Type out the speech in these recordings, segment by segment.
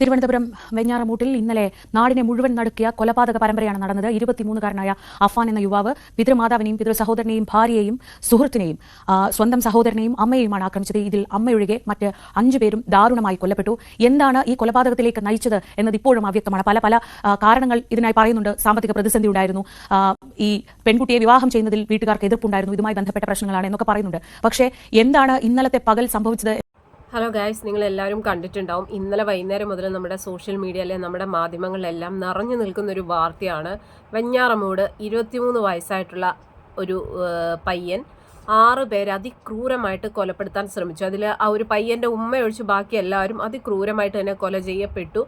തിരുവനന്തപുരം വെഞ്ഞാറമൂട്ടിൽ ഇന്നലെ നാടിനെ മുഴുവൻ നടുക്കിയ കൊലപാതക പരമ്പരയാണ് നടന്നത്. ഇരുപത്തിമൂന്നുകാരനായ അഫാൻ എന്ന യുവാവ് പിതൃമാതാവിനെയും പിതൃ സഹോദരനെയും ഭാര്യയെയും സുഹൃത്തിനെയും സ്വന്തം സഹോദരനെയും അമ്മയെയുമാണ് ആക്രമിച്ചത്. ഇതിൽ അമ്മയൊഴികെ മറ്റ് അഞ്ചുപേരും ദാരുണമായി കൊല്ലപ്പെട്ടു. എന്താണ് ഈ കൊലപാതകത്തിലേക്ക് നയിച്ചത് എന്നത് ഇപ്പോഴും അവ്യക്തമാണ്. പല പല കാരണങ്ങൾ ഇതിനായി പറയുന്നുണ്ട്. സാമ്പത്തിക പ്രതിസന്ധി ഉണ്ടായിരുന്നു. ഈ പെൺകുട്ടിയെ വിവാഹം ചെയ്യുന്നതിൽ വീട്ടുകാർക്ക് എതിർപ്പുണ്ടായിരുന്നു. ഇതുമായി ബന്ധപ്പെട്ട പ്രശ്നങ്ങളാണ് എന്നൊക്കെ പറയുന്നുണ്ട്. പക്ഷേ എന്താണ് ഇന്നലത്തെ പകൽ സംഭവിച്ചത് ഹലോ ഗായ്സ് നിങ്ങൾ എല്ലാവരും കണ്ടിട്ടുണ്ടാവും. ഇന്നലെ വൈകുന്നേരം മുതൽ നമ്മുടെ സോഷ്യൽ മീഡിയയിലെ നമ്മുടെ മാധ്യമങ്ങളിലെല്ലാം നിറഞ്ഞു നിൽക്കുന്ന ഒരു വാർത്തയാണ്. വെഞ്ഞാറമൂട് ഇരുപത്തിമൂന്ന് വയസ്സായിട്ടുള്ള ഒരു പയ്യൻ ആറ് പേരെ അതിക്രൂരമായിട്ട് കൊലപ്പെടുത്താൻ ശ്രമിച്ചു. അതിൽ ആ ഒരു പയ്യന്റെ ഉമ്മ ഒഴിച്ച് ബാക്കി എല്ലാവരും അതിക്രൂരമായിട്ട് തന്നെ കൊല ചെയ്യപ്പെട്ടു.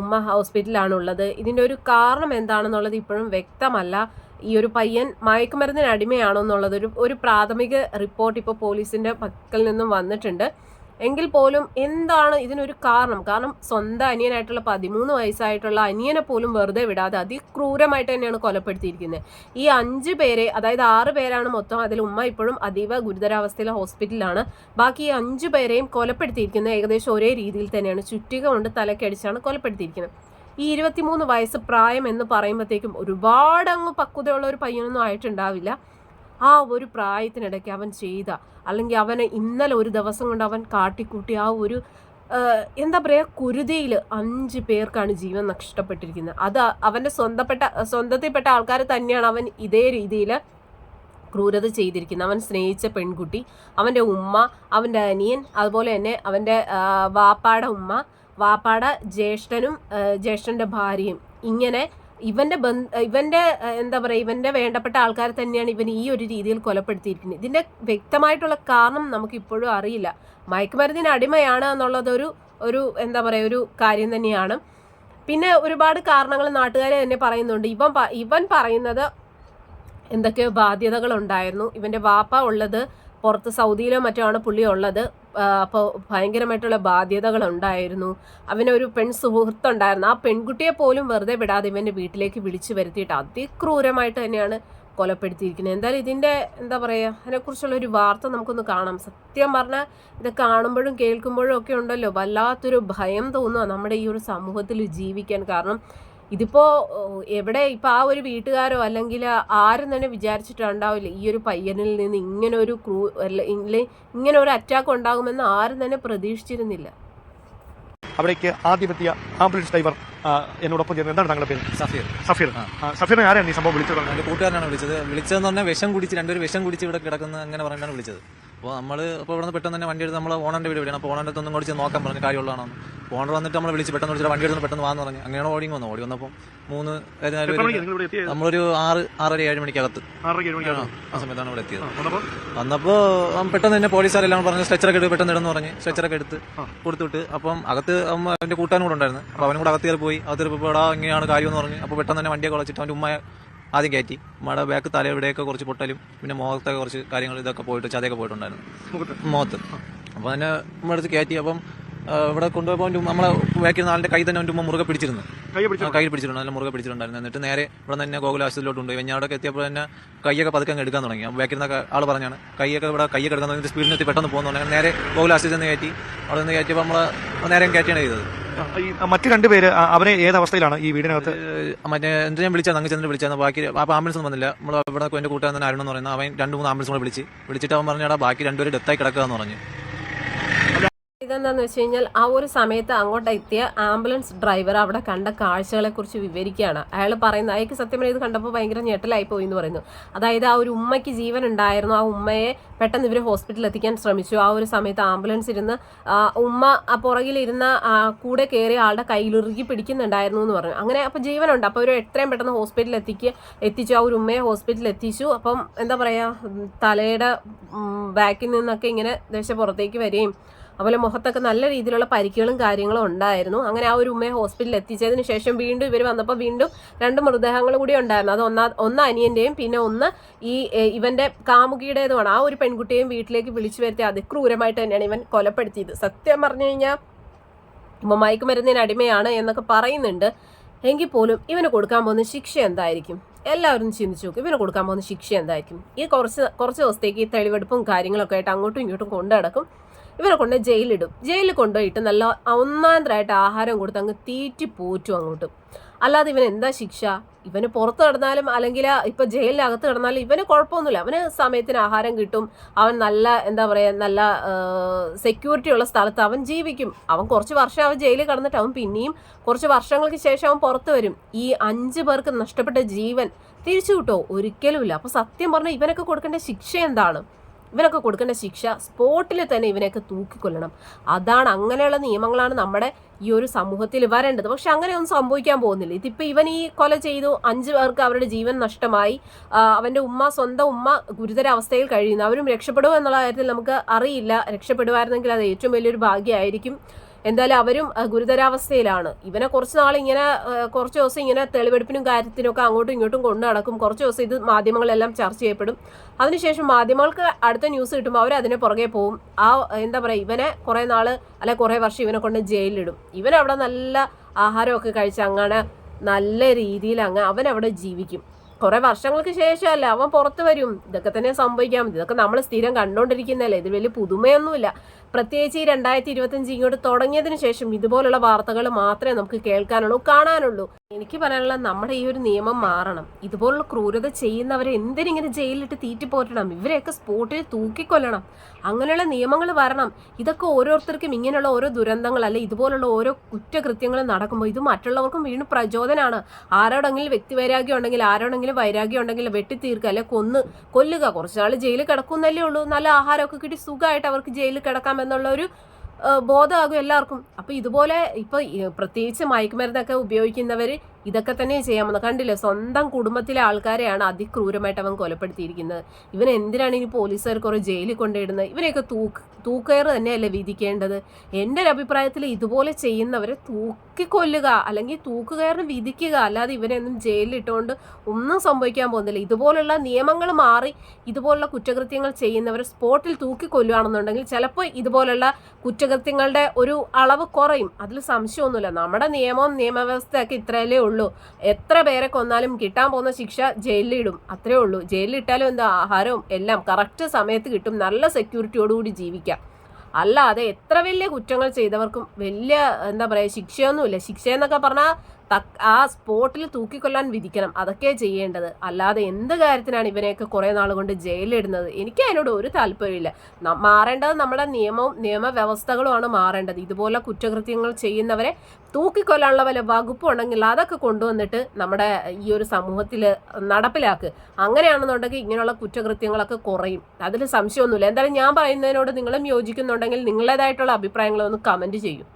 ഉമ്മ ഹോസ്പിറ്റലിലാണുള്ളത്. ഇതിന്റെ ഒരു കാരണം എന്താണെന്നുള്ളത് ഇപ്പോഴും വ്യക്തമല്ല. ഈ ഒരു പയ്യൻ മയക്കുമരുന്നിന് അടിമയാണോ എന്നുള്ളത് ഒരു ഒരു പ്രാഥമിക റിപ്പോർട്ട് ഇപ്പോൾ പോലീസിന്റെ പക്കൽ നിന്നും വന്നിട്ടുണ്ട്. എങ്കിൽ പോലും എന്താണ് ഇതിനൊരു കാരണം? കാരണം സ്വന്തം അനിയനായിട്ടുള്ള പതിമൂന്ന് വയസ്സായിട്ടുള്ള അനിയനെ പോലും വെറുതെ വിടാതെ അതിക്രൂരമായിട്ട് തന്നെയാണ് കൊലപ്പെടുത്തിയിരിക്കുന്നത്. ഈ അഞ്ച് പേരെ അതായത് ആറ് പേരാണ് മൊത്തം അതിൽ ഉമ്മ ഇപ്പോഴും അതീവ ഗുരുതരാവസ്ഥയിലെ ഹോസ്പിറ്റലിലാണ്. ബാക്കി ഈ അഞ്ചു പേരെയും കൊലപ്പെടുത്തിയിരിക്കുന്നത് ഏകദേശം ഒരേ രീതിയിൽ തന്നെയാണ്. ചുറ്റിക കൊണ്ട് തലക്കടിച്ചാണ് കൊലപ്പെടുത്തിയിരിക്കുന്നത്. ഈ ഇരുപത്തിമൂന്ന് വയസ്സ് പ്രായം എന്ന് പറയുമ്പോഴത്തേക്കും ഒരുപാട് അങ്ങ് പക്വതയുള്ള ഒരു പയ്യനൊന്നും ആയിട്ടുണ്ടാവില്ല. ആ ഒരു പ്രായത്തിനിടയ്ക്ക് അവൻ ചെയ്ത അല്ലെങ്കിൽ അവനെ ഇന്നലെ ഒരു ദിവസം കൊണ്ട് അവൻ കാട്ടിക്കൂട്ടി ആ ഒരു എന്താ പറയുക കുരുതിയിൽ അഞ്ച് പേർക്കാണ് ജീവൻ നഷ്ടപ്പെട്ടിരിക്കുന്നത്. അത് അവന്റെ സ്വന്തപ്പെട്ട സ്വന്തത്തിൽപ്പെട്ട ആൾക്കാർ തന്നെയാണ് അവൻ ഇതേ രീതിയിൽ ക്രൂരത ചെയ്തിരിക്കുന്നത്. അവൻ സ്നേഹിച്ച പെൺകുട്ടി അവന്റെ ഉമ്മ അവന്റെ അനിയൻ അതുപോലെ തന്നെ അവന്റെ വാപ്പാടെ ഉമ്മ വാപ്പാടെ ജ്യേഷ്ഠനും ജ്യേഷ്ഠന്റെ ഭാര്യയും. ഇങ്ങനെ ഇവന്റെ ഇവന്റെ എന്താ പറയുക ഇവന്റെ വേണ്ടപ്പെട്ട ആൾക്കാരെ തന്നെയാണ് ഇവൻ ഈ ഒരു രീതിയിൽ കൊലപ്പെടുത്തിയിരിക്കുന്നത്. ഇതിന്റെ വ്യക്തമായിട്ടുള്ള കാരണം നമുക്ക് ഇപ്പോഴും അറിയില്ല. മയക്കുമരുന്നിന് അടിമയാണ് എന്നുള്ളതൊരു ഒരു എന്താ പറയുക ഒരു കാര്യം തന്നെയാണ്. പിന്നെ ഒരുപാട് കാരണങ്ങൾ നാട്ടുകാർ തന്നെ പറയുന്നുണ്ട്. ഇവൻ ഇവൻ പറയുന്നത് എന്തൊക്കെയോ ബാധ്യതകൾ ഉണ്ടായിരുന്നു ഇവന്റെ വാപ്പ ഉള്ളത് പുറത്ത് സൗദിയിലോ മറ്റോ ആണ് പുള്ളി ഉള്ളത്. അപ്പോൾ ഭയങ്കരമായിട്ടുള്ള ബാധ്യതകൾ ഉണ്ടായിരുന്നു. അവനൊരു പെൺ സുഹൃത്തുണ്ടായിരുന്നു. ആ പെൺകുട്ടിയെ പോലും വെറുതെ വിടാതെ ഇവന്റെ വീട്ടിലേക്ക് വിളിച്ചു വരുത്തിയിട്ട് അതിക്രൂരമായിട്ട് തന്നെയാണ് കൊലപ്പെടുത്തിയിരിക്കുന്നത്. എന്തായാലും ഇതിന്റെ എന്താ പറയുക അതിനെക്കുറിച്ചുള്ള ഒരു വാർത്ത നമുക്കൊന്ന് കാണാം. സത്യം പറഞ്ഞാൽ ഇത് കാണുമ്പോഴും കേൾക്കുമ്പോഴും ഒക്കെ ഉണ്ടല്ലോ. വല്ലാത്തൊരു ഭയം തോന്നുക നമ്മുടെ ഈ ഒരു സമൂഹത്തിൽ ജീവിക്കാൻ. കാരണം ഇതിപ്പോ എവിടെ ഇപ്പൊ ആ ഒരു വീട്ടുകാരോ അല്ലെങ്കിൽ ആരും തന്നെ വിചാരിച്ചിട്ടുണ്ടാവില്ല ഈ ഒരു പയ്യനിൽ നിന്ന് ഇങ്ങനെ ഒരു ക്രൂ അല്ല ഇങ്ങനെ ഒരു അറ്റാക്ക് ഉണ്ടാകുമെന്ന് ആരും തന്നെ പ്രതീക്ഷിച്ചിരുന്നില്ല. അവിടേക്ക് ആദ്യമെത്തിയ ആംബുലൻസ് ഡ്രൈവർ എന്നോടൊപ്പം ചേർന്ന്. എന്താണ് താങ്കളുടെ പേര്? സഫീർ. സഫീർ. സഫീർ സഫീറിനെ ആരാണ് ഈ സംഭവം വിളിച്ചത്? എന്റെ കൂട്ടുകാരനാണ് വിളിച്ചത്. വിളിച്ചതെന്ന് പറഞ്ഞാൽ വിഷം കുടിച്ച് രണ്ടുപേർ വിഷം കുടിച്ച് ഇവിടെ കിടക്കുന്ന അങ്ങനെ പറഞ്ഞിട്ടാണ് വിളിച്ചത്. അപ്പോൾ നമ്മൾ ഇപ്പോൾ ഇവിടെ നിന്ന് പെട്ടെന്ന് തന്നെ വണ്ടി എടുത്ത് നമ്മൾ ഓണറിന്റെ വീട് വിളിക്കണം അപ്പോൾ ഓണറിന്റെ അടുത്ത് ഒന്നും കൂടി നോക്കാൻ പറഞ്ഞു കാര്യമുള്ളതാണോ ഓണർ വന്നിട്ട് നമ്മൾ വിളിച്ച് പെട്ടെന്ന് വിളിച്ചിട്ട് വണ്ടി എടുത്ത് പെട്ടെന്ന് വാന്ന് പറഞ്ഞു. അങ്ങനെയാണ് ഓടി വന്നു ഓടി വന്നപ്പോൾ മൂന്ന് പേര് നമ്മളൊരു ആറ് ആറര ഏഴ് മണിക്കകത്ത്. ആ സമയത്താണ് ഇവിടെ എത്തിയത്. വന്നപ്പോൾ പെട്ടെന്ന് തന്നെ പോലീസുകാരെല്ലാം പറഞ്ഞ് സ്ട്രെച്ചറൊക്കെ എടുത്ത് പെട്ടെന്ന് ഇടുന്നു പറഞ്ഞ്. സ്ട്രെച്ചറൊക്കെ എടുത്ത് കൊടുത്തിട്ട് അപ്പം അകത്ത് അവന്റെ അവന്റെ കൂട്ടാനും കൂടെ ഉണ്ടായിരുന്നു. അപ്പോൾ അവനും കൂടെ അകത്ത് കയറി പോയി. അകത്ത് കയറിയപ്പോൾ ഇവിടെ ഇങ്ങനെയാണ് കാര്യം എന്ന് പറഞ്ഞ്. അപ്പോൾ പെട്ടെന്ന് തന്നെ വണ്ടിയൊക്കെ കുളച്ചിട്ട് അവന്റെ ഉമ്മ ആദ്യം കയറ്റി. ഉമ്മയുടെ ബാക്ക് തല ഇവിടെയൊക്കെ കുറച്ച് പൊട്ടലും പിന്നെ മുഖത്തൊക്കെ കുറച്ച് കാര്യങ്ങൾ ഇതൊക്കെ പോയിട്ട് ചതയൊക്കെ പോയിട്ടുണ്ടായിരുന്നു. മുഖത്ത്. അപ്പോൾ തന്നെ ഉമ്മ അടുത്ത് കയറ്റി. അപ്പം ഇവിടെ കൊണ്ടുപോയപ്പോൾ നമ്മളെ വേക്കിരുന്ന ആളിന്റെ കൈ തന്നെ അവന്റെ മുറുകെ പിടിച്ചിരുന്നു. കൈ ആ, പിടിച്ചിട്ടുണ്ട് നല്ല മുറുകെ പിടിച്ചിട്ടുണ്ടായിരുന്നു. എന്നിട്ട് നേരെ ഇവിടെ തന്നെ ഗോകുല ആശുപത്രിയിലോട്ട് കൊണ്ടുപോയി. വെഞ്ഞാടൊക്കെ എത്തിയപ്പോൾ തന്നെ കൈയൊക്കെ പതുക്കെ എടുക്കാൻ തുടങ്ങി. വേക്കുന്ന ആൾ പറഞ്ഞാണ് കൈയൊക്കെ ഇവിടെ കൈയൊക്കെ എടുക്കാൻ തുടങ്ങി. സ്പീഡിൽ എത്തി പെട്ടെന്ന് പോകുന്നു നേരെ ഗോകുല ആശുപത്രി നിന്ന് കയറ്റി. അവിടെ നിന്ന് കയറ്റിയപ്പോൾ നമ്മൾ നേരെ കയറ്റിയാണ് ചെയ്തത്. മറ്റു രണ്ടുപേര് ആ, അവരെ ഏത് അവസ്ഥയിലാണ് ഈ വീടിനകത്ത്? മറ്റേ എന്ത് ഞാൻ വിളിച്ചാൽ അങ്ങ് ചെന്നിട്ട് വിളിച്ചാൽ ബാക്കി അപ്പോൾ ആംബുലൻസ് ഒന്നും വന്നില്ല. നമ്മൾ ഇവിടെ എന്റെ കൂട്ടുകാരൻ തന്നെ അരുണെന്ന് പറയുന്നത് അവൻ രണ്ട് മൂന്ന് ആംബുലൻസ് കൂടെ വിളിച്ച്. വിളിച്ചിട്ട് അവൻ പറഞ്ഞാൽ ബാക്കി രണ്ടുപേരും ഡെത്തായി കിടക്കുക എന്ന് പറഞ്ഞു. ഇതെന്താന്ന് വെച്ച് കഴിഞ്ഞാൽ ആ ഒരു സമയത്ത് അങ്ങോട്ട് എത്തിയ ആംബുലൻസ് ഡ്രൈവർ അവിടെ കണ്ട കാഴ്ചകളെ കുറിച്ച് വിവരിക്കുകയാണ്. അയാൾ പറയുന്നത് അയാൾക്ക് സത്യം ഇത് കണ്ടപ്പോൾ ഭയങ്കര ഞെട്ടലായി പോയി എന്ന് പറയുന്നു. അതായത് ആ ഒരു ഉമ്മയ്ക്ക് ജീവൻ ഉണ്ടായിരുന്നു. ആ ഉമ്മയെ പെട്ടെന്ന് ഇവർ ഹോസ്പിറ്റലിൽ എത്തിക്കാൻ ശ്രമിച്ചു. ആ ഒരു സമയത്ത് ആംബുലൻസ് ഇരുന്ന് ഉമ്മ പുറകിലിരുന്ന കൂടെ കയറിയ ആളുടെ കയ്യിലിറുകി പിടിക്കുന്നുണ്ടായിരുന്നു എന്ന് പറഞ്ഞു. അങ്ങനെ അപ്പോൾ ജീവനുണ്ട്. അപ്പോൾ ഒരു എത്രയും പെട്ടെന്ന് ഹോസ്പിറ്റലിൽ എത്തിക്കുക എത്തിച്ചു. ആ ഒരു ഉമ്മയെ ഹോസ്പിറ്റലിൽ എത്തിച്ചു. അപ്പം എന്താ പറയുക തലയുടെ ബാക്കിൽ നിന്നൊക്കെ ഇങ്ങനെ ദേശ പുറത്തേക്ക് വരികയും അതുപോലെ മുഖത്തൊക്കെ നല്ല രീതിയിലുള്ള പരിക്കുകളും കാര്യങ്ങളും ഉണ്ടായിരുന്നു. അങ്ങനെ ആ ഒരു ഉമ്മയെ ഹോസ്പിറ്റലിൽ എത്തിച്ചതിന് ശേഷം വീണ്ടും ഇവർ വന്നപ്പോൾ വീണ്ടും രണ്ട് മൃതദേഹങ്ങൾ കൂടി ഉണ്ടായിരുന്നു. അത് ഒന്നാ ഒന്ന് അനിയന്റെയും പിന്നെ ഒന്ന് ഈ ഇവന്റെ കാമുകിയുടേതുമാണ്. ആ ഒരു പെൺകുട്ടിയെയും വീട്ടിലേക്ക് വിളിച്ചു വരുത്തി അതിക്രൂരമായിട്ട് തന്നെയാണ് ഇവൻ കൊലപ്പെടുത്തിയത്. സത്യം പറഞ്ഞു കഴിഞ്ഞാൽ ഇവൻ മയക്കുമരുന്നിന് അടിമയാണ് എന്നൊക്കെ പറയുന്നുണ്ട്. എങ്കിൽ പോലും ഇവന് കൊടുക്കാൻ പോകുന്ന ശിക്ഷ എന്തായിരിക്കും? എല്ലാവരും ചിന്തിച്ചു നോക്കും. ഇവന് കൊടുക്കാൻ പോകുന്ന ശിക്ഷ എന്തായിരിക്കും? ഈ കുറച്ച് കുറച്ച് ദിവസത്തേക്ക് ഈ തെളിവെടുപ്പും കാര്യങ്ങളൊക്കെ ആയിട്ട് അങ്ങോട്ടും ഇങ്ങോട്ടും കൊണ്ടു നടക്കും. ഇവരെ കൊണ്ട് ജയിലിടും. ജയിലിൽ കൊണ്ടുപോയിട്ട് നല്ല ഒന്നാന്തരായിട്ട് ആഹാരം കൊടുത്ത് അങ്ങ് തീറ്റി പോറ്റും അങ്ങോട്ട്. അല്ലാതെ ഇവൻ എന്താ ശിക്ഷ? ഇവന് പുറത്ത് കിടന്നാലും അല്ലെങ്കിൽ ഇപ്പൊ ജയിലിനകത്ത് കിടന്നാലും ഇവന് കുഴപ്പമൊന്നുമില്ല. അവന് സമയത്തിന് ആഹാരം കിട്ടും. അവൻ നല്ല എന്താ പറയാ നല്ല സെക്യൂരിറ്റി ഉള്ള സ്ഥലത്ത് അവൻ ജീവിക്കും. അവൻ കുറച്ച് വർഷം അവൻ ജയിലിൽ കിടന്നിട്ട് അവൻ പിന്നെയും കുറച്ച് വർഷങ്ങൾക്ക് ശേഷം അവൻ പുറത്ത് വരും. ഈ അഞ്ച് പേർക്ക് നഷ്ടപ്പെട്ട ജീവൻ തിരിച്ചു കിട്ടോ? ഒരിക്കലുമില്ല. അപ്പൊ സത്യം പറഞ്ഞാൽ ഇവനൊക്കെ കൊടുക്കേണ്ട ശിക്ഷ എന്താണ്? ഇവനൊക്കെ കൊടുക്കേണ്ട ശിക്ഷ സ്പോട്ടിൽ തന്നെ ഇവനെയൊക്കെ തൂക്കിക്കൊല്ലണം. അതാണ് അങ്ങനെയുള്ള നിയമങ്ങളാണ് നമ്മുടെ ഈ ഒരു സമൂഹത്തിൽ വരേണ്ടത്. പക്ഷെ അങ്ങനെയൊന്നും സംഭവിക്കാൻ പോകുന്നില്ല. ഇതിപ്പോൾ ഇവൻ ഈ കൊല ചെയ്തു അഞ്ച് പേർക്ക് അവരുടെ ജീവൻ നഷ്ടമായി. അവന്റെ ഉമ്മ സ്വന്തം ഉമ്മ ഗുരുതരാവസ്ഥയിൽ കഴിയുന്നു. അവരും രക്ഷപ്പെടുമോ എന്നുള്ള കാര്യത്തിൽ നമുക്ക് അറിയില്ല. രക്ഷപ്പെടുമായിരുന്നെങ്കിൽ അത് ഏറ്റവും വലിയൊരു ഭാഗ്യമായിരിക്കും. എന്തായാലും അവരും ഗുരുതരാവസ്ഥയിലാണ്. ഇവനെ കുറച്ച് നാൾ ഇങ്ങനെ കുറച്ച് ദിവസം ഇങ്ങനെ തെളിവെടുപ്പിനും കാര്യത്തിനൊക്കെ അങ്ങോട്ടും ഇങ്ങോട്ടും കൊണ്ടു നടക്കും. കുറച്ച് ദിവസം ഇത് മാധ്യമങ്ങളെല്ലാം ചർച്ച ചെയ്യപ്പെടും. അതിനുശേഷം മാധ്യമങ്ങൾക്ക് അടുത്ത ന്യൂസ് കിട്ടുമ്പോൾ അവർ അതിനെ പുറകെ പോകും ആ എന്താ പറയുക ഇവനെ കുറേ നാൾ അല്ലെ കുറേ വർഷം ഇവനെ കൊണ്ട് ജയിലിലിടും. ഇവൻ അവിടെ നല്ല ആഹാരമൊക്കെ കഴിച്ച് അങ്ങനെ നല്ല രീതിയിൽ അങ്ങ് അവൻ അവിടെ ജീവിക്കും. കുറെ വർഷങ്ങൾക്ക് ശേഷമല്ല അവൻ പുറത്ത് വരും. ഇതൊക്കെ തന്നെ സംഭവിക്കാം. ഇതൊക്കെ നമ്മൾ സ്ഥിരം കണ്ടുകൊണ്ടിരിക്കുന്നതല്ലേ ഇത് വലിയ പുതുമയൊന്നുമില്ല. പ്രത്യേകിച്ച് ഈ രണ്ടായിരത്തി ഇരുപത്തഞ്ച് ഇങ്ങോട്ട് തുടങ്ങിയതിന് ശേഷം ഇതുപോലുള്ള വാർത്തകൾ മാത്രമേ നമുക്ക് കേൾക്കാനുള്ളൂ കാണാനുള്ളൂ. എനിക്ക് പറയാനുള്ള നമ്മുടെ ഈ ഒരു നിയമം മാറണം. ഇതുപോലുള്ള ക്രൂരത ചെയ്യുന്നവരെ എന്തിനിങ്ങനെ ജയിലിലിട്ട് തീറ്റിപ്പോറ്റണം ഇവരെയൊക്കെ സ്പോട്ടിൽ തൂക്കിക്കൊല്ലണം. അങ്ങനെയുള്ള നിയമങ്ങൾ വരണം. ഇതൊക്കെ ഓരോരുത്തർക്കും ഇങ്ങനെയുള്ള ഓരോ ദുരന്തങ്ങൾ അല്ലെ ഇതുപോലുള്ള ഓരോ കുറ്റകൃത്യങ്ങൾ നടക്കുമ്പോൾ ഇത് മറ്റുള്ളവർക്കും വീണ്ടും പ്രചോദനമാണ് ആരോടെങ്കിലും വ്യക്തിവൈരാഗ്യം ഉണ്ടെങ്കിൽ ആരോടെങ്കിലും വൈരാഗ്യം ഉണ്ടെങ്കിൽ വെട്ടിത്തീർക്കുക അല്ലെ കൊന്ന് കൊല്ലുക. കുറച്ചാൾ ജയിലിൽ കിടക്കുന്നല്ലേ ഉള്ളൂ. നല്ല ആഹാരമൊക്കെ കിട്ടി സുഖമായിട്ട് അവർക്ക് ജയിലിൽ കിടക്കാം എന്നുള്ള ഒരു ബോധമാകും എല്ലാവർക്കും. അപ്പൊ ഇതുപോലെ ഇപ്പൊ ഈ പ്രത്യേകിച്ച് മയക്കുമരുന്നൊക്കെ ഉപയോഗിക്കുന്നവർ ഇതൊക്കെ തന്നെ ചെയ്യാമെന്ന് കണ്ടില്ലേ സ്വന്തം കുടുംബത്തിലെ ആൾക്കാരെയാണ് അതിക്രൂരമായിട്ട് അവൻ കൊലപ്പെടുത്തിയിരിക്കുന്നത്. ഇവൻ എന്തിനാണ് ഇനി പോലീസുകാർ കുറെ ജയിലിൽ കൊണ്ടിടുന്നത് ഇവനെയൊക്കെ തൂക്ക് തൂക്കയർ തന്നെയല്ലേ വിധിക്കേണ്ടത്? എന്റെ ഒരു അഭിപ്രായത്തിൽ ഇതുപോലെ ചെയ്യുന്നവരെ തൂക്കിക്കൊല്ലുക അല്ലെങ്കിൽ തൂക്കുകയറിന് വിധിക്കുക അല്ലാതെ ഇവരെ ഒന്നും ജയിലിലിട്ടുകൊണ്ട് ഒന്നും സംഭവിക്കാൻ പോകുന്നില്ല. ഇതുപോലുള്ള നിയമങ്ങൾ മാറി ഇതുപോലുള്ള കുറ്റകൃത്യങ്ങൾ ചെയ്യുന്നവരെ സ്പോട്ടിൽ തൂക്കിക്കൊല്ലുകയാണെന്നുണ്ടെങ്കിൽ ചിലപ്പോൾ ഇതുപോലുള്ള കുറ്റകൃത്യങ്ങളുടെ ഒരു അളവ് കുറയും. അതിൽ സംശയമൊന്നുമില്ല. നമ്മുടെ നിയമവും നിയമവ്യവസ്ഥയൊക്കെ ഇത്രയല്ലേ ഉള്ളൂ. എത്ര പേരെ കൊന്നാലും കിട്ടാൻ പോകുന്ന ശിക്ഷ ജയിലിലിടും. അത്രേ ഉള്ളൂ. ജയിലിലിട്ടാലും എന്താ ആഹാരവും എല്ലാം കറക്റ്റ് സമയത്ത് കിട്ടും. നല്ല സെക്യൂരിറ്റിയോടുകൂടി ജീവിക്കാം. അല്ലാതെ എത്ര വലിയ കുറ്റങ്ങൾ ചെയ്തവർക്കും വലിയ എന്താ പറയുക ശിക്ഷയൊന്നുമില്ല. ശിക്ഷയെന്നൊക്കെ പറഞ്ഞാൽ ആ സ്പോട്ടിൽ തൂക്കിക്കൊല്ലാൻ വിധിക്കണം. അതൊക്കെ ചെയ്യേണ്ടത്. അല്ലാതെ എന്ത് കാര്യത്തിനാണ് ഇവനെയൊക്കെ കുറേ നാൾ കൊണ്ട് ജയിലിടുന്നത് എനിക്ക് അതിനോട് ഒരു താല്പര്യമില്ല. മാറേണ്ടത് നമ്മുടെ നിയമവും നിയമവ്യവസ്ഥകളുമാണ് മാറേണ്ടത്. ഇതുപോലെ കുറ്റകൃത്യങ്ങൾ ചെയ്യുന്നവരെ തൂക്കിക്കൊല്ലാനുള്ള വല്ല വകുപ്പും ഉണ്ടെങ്കിൽ അതൊക്കെ കൊണ്ടുവന്നിട്ട് നമ്മുടെ ഈ ഒരു സമൂഹത്തിൽ നടപ്പിലാക്കുക അങ്ങനെയാണെന്നുണ്ടെങ്കിൽ ഇങ്ങനെയുള്ള കുറ്റകൃത്യങ്ങളൊക്കെ കുറയും. അതിൽ സംശയമൊന്നുമില്ല. എന്തായാലും ഞാൻ പറയുന്നതിനോട് നിങ്ങളും യോജിക്കുന്നുണ്ടെങ്കിൽ നിങ്ങളുടേതായിട്ടുള്ള അഭിപ്രായങ്ങളൊന്ന് കമന്റ് ചെയ്യും.